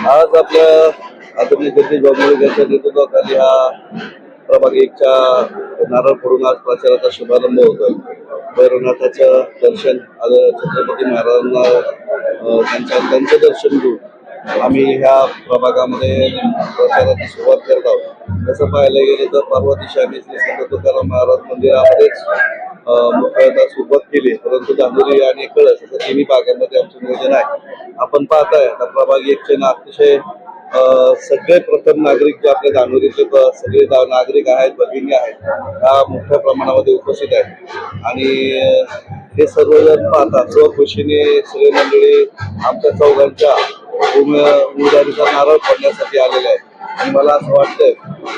आज आपल्या आदरणीय जगदीश बाबू यांच्या नेतृत्वाखाली हा प्रभाग एकच्या नारळ फोडून आज प्रचाराचा शुभारंभ होतो भैरवनाथाचं दर्शन आज छत्रपती महाराजांना त्यांच्या त्यांचं दर्शन घेऊन आम्ही ह्या प्रभागामध्ये प्रचाराची सुरुवात करत आहोत. तसं पाहायला गेलं तर पार्वती दिवशी संत तुकाराम महाराज मंदिरामध्येच मुख्यतः सुरुवात केली. परंतु दांडोली आणि कळस असं तिन्ही भागामध्ये आमचं नियोजन आहे. आपण पाहताय आता प्रभाग एकचे ना अतिशय सगळे प्रथम नागरिक जे आपल्या दानोरीचे सगळे नागरिक आहेत भगिनी आहेत ह्या मोठ्या प्रमाणामध्ये उपस्थित आहेत. आणि हे सर्वजण पाहतात स्वखुशीने सगळे मंडळी आमच्या चौघांच्या उमेदवारीचा नारळ पडण्यासाठी आलेले आहेत. मला असं वाटतंय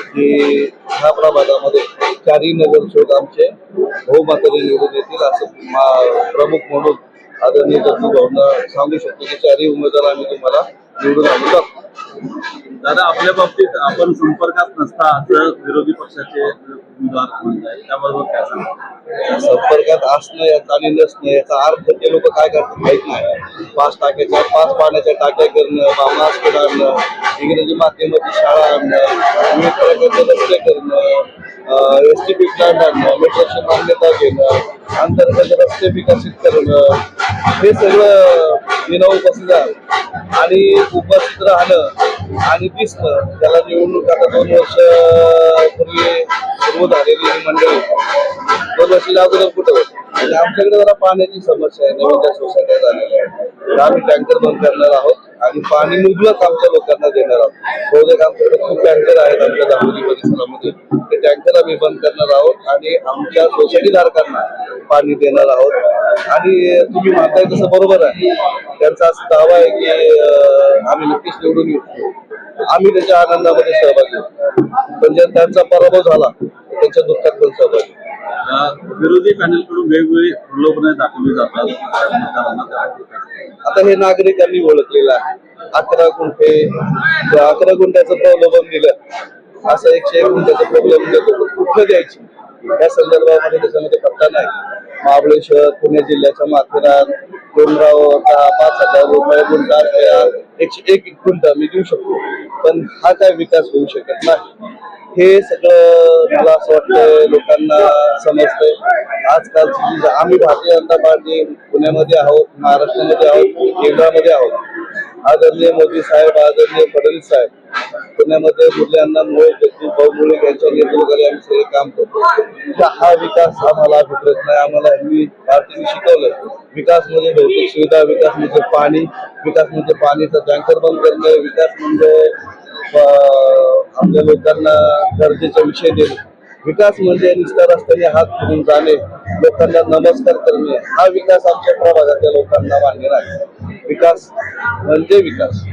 की ह्या प्रभागामध्ये चारही नगरसेवक आमचे बहुमताने निवडून येतील असं प्रमुख म्हणून आदरणीय जगदीश भाऊंना सांगू शकतो की चारही उमेदवार आम्ही तुम्हाला निवडून आणू दाखवू दादा आपल्या बाबतीत आपण संपर्कात नसता असं विरोधी पक्षाचे उमेदवार म्हणताय त्याबरोबर काय सांगतात संपर्कात असणं याचा आणि नसणं याचा अर्थ ते लोक काय करतात माहीत नाही. पाच टाक्याच्या पाच पाण्याच्या टाक्या करणं बामास आणणं इंग्रजी माध्यमाची शाळा आणणं विविध प्रकारचे रस्ते करणं एस टी पी प्लॅन आणणं मेट्रोची मान्यता घेणं अंतर्गत रस्ते विकसित करणं हे सगळं विना उपस्थित आहे आणि उपस्थित राहणं आणि दिसणं त्याला निवडणूक आता दोन वर्ष पूर्वी सुरू झालेली ही मंडळी. दोन वर्षी अगोदर कुठं होती? आणि आमच्याकडे जरा पाण्याची समस्या आहे नवीन ज्या सोसायट्या झालेल्या आहेत तर आम्ही टँकर बंद करणार आहोत आणि पाणी मुबलक आमच्या लोकांना देणार आहोत. बहुतेक आमच्याकडे खूप टँकर आहेत आमच्या दापोली परिसरामध्ये ते टँकर आम्ही बंद करणार आहोत आणि आमच्या सोसायटी धारकांना पाणी देणार आहोत. आणि तुम्ही म्हणताय तसं बरोबर आहे. त्यांचा असा दावा आहे की आम्ही नक्कीच निवडून येऊ. आम्ही त्याच्या आनंदामध्ये सहभागी होतो पण जर त्यांचा पराभव झाला तर त्यांच्या दुःखात पण सहभागी विरोधी अं, विरोधी पॅनलकडून वेगवेगळी प्रलोभने दाखवली जातात. आता हे नागरिकांनी ओळखलेलं आहे. अकरा गुंठे अकरा गुंठ्याचं प्रलोभन दिलं असं एकशे एक गुंठ्याचं प्रलोभन दिलं तर कुठलं द्यायची? या संदर्भामध्ये त्याच्यामध्ये पत्ता नाही. महाबळेश्वर पुणे जिल्ह्याच्या माथेरान डोंगरावर दहा पाच हजार रुपये गुंठा असलेला एकशे एक गुंठा मी देऊ शकतो. पण हा काय विकास होऊ शकत नाही. हे सगळं मला असं वाटतं लोकांना समजतंय. आजकालची जी आम्ही भारतीय जनता पार्टी पुण्यामध्ये आहोत महाराष्ट्रामध्ये आहोत केंद्रामध्ये आहोत. आदरणीय मोदी साहेब आदरणीय फडणवीस साहेब पुण्यामध्ये मुलांना मुळे भाऊ मुळे यांच्या नेतृत्वाखाली आम्ही सगळे काम करतो. हा विकास आम्हाला भेटत नाही. आम्हाला मी पार्टीने शिकवलं विकास म्हणजे भौतिक सुविधा विकास म्हणजे पाणी विकास म्हणजे पाणीचा टँकर बंद करणे विकास म्हणजे आपल्या लोकांना गरजेचे विषय देणे. विकास म्हणजे नुसत्या रस्त्याने हात फिरून जाणे लोकांना नमस्कार करणे. हा विकास आमच्या प्रभागातल्या लोकांना मान्य नाही विकास म्हणजे विकास.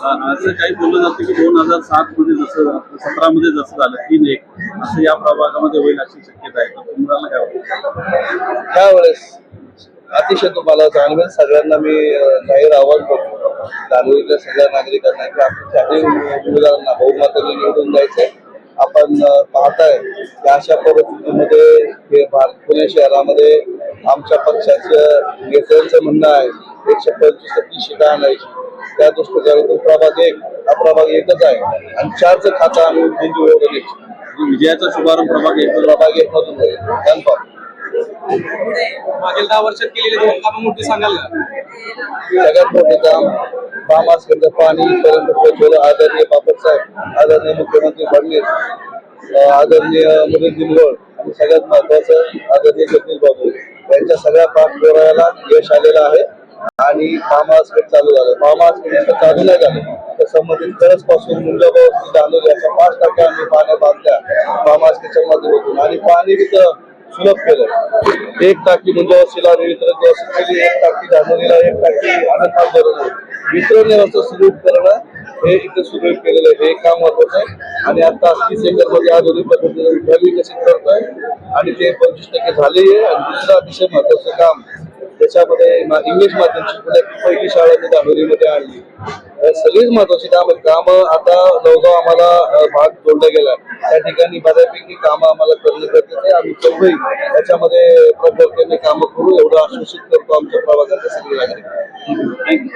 असं काही बोललं जातं की दोन हजार सात मध्ये जसं सतरा मध्ये जसं झालं तीन एक असं या प्रभागामध्ये होईल अशी शक्यता आहे. तुम्हाला काय वाटतं? त्यावेळेस अतिशय तुम्हाला जाणवेल. सगळ्यांना मी जाहीर आवाहन करतो. दानोलीतल्या सगळ्या नागरिकांना की आपण चारही उमेदवारांना बहुमताने निवडून द्यायचंय. आपण पाहताय की अशा परिस्थितीमध्ये हे भारत पुणे शहरामध्ये आमच्या पक्षाच्या नेत्यांचं म्हणणं आहे एकशे पंचवीस तीस सीटा आणायची. त्या दृष्टीने प्रभाग एक हा प्रभाग एकच आहे. आणि चारचं खातं आम्ही हिंदू एवढं विजयाचा शुभारंभ प्रभाग एक. प्रभाग एक मधून कन्फर्म मागील दहा वर्षात केलेली दोन कामं मोठी सांगाल का? सगळ्यात मोठे काम बामासकडचं पाणी पर्यंत पोहोचवलं. आदरणीय बापट साहेब आदरणीय मुख्यमंत्री फडणवीस आदरणीय मुलीन दिनवळ आणि सगळ्यात महत्वाचं आदरणीय जगदीश बाबू. यांच्या सगळ्या पाठपुराव्याला यश आलेलं आहे आणि बामासकड चालू झालं. बामासकड चालू नाही झालं. तर संबंधित कळसपासून मुंजाभाऊ दानोर याच्या पाच टक्के आम्ही पाण्या बांधल्या बामासकडच्या माध्यमातून. आणि पाणी तिथं सुलभ केलं एक टाकी म्हणजे शिला वितरण केली एक टाकी धानोरीला एक टाकी अनंताल वितरण व्यवस्था सुरू करणं हे इथे सुरू केलेलं आहे. हे काम महत्वाचं आहे. आणि आता तीस एकरमध्ये आधुनिक पद्धतीने विभाग विकसित करतोय आणि ते पंचवीस टक्के झालेही आहे. आणि दुसरं अतिशय महत्वाचं काम त्याच्यामध्ये इंग्लिश माध्यम शिकवण्याची पहिली शाळा मी दानोरीमध्ये आणली. सगळीच महत्वाची काम कामं आता जवळजवळ आम्हाला भाग जोडला गेला. त्या ठिकाणी बऱ्यापैकी कामं आम्हाला करणं गरजेचं आहे. आम्ही चौघही त्याच्यामध्ये प्रखरतेने कामं करू. एवढं आश्वासित करतो आमच्या प्रभागातल्या सगळे नागरिक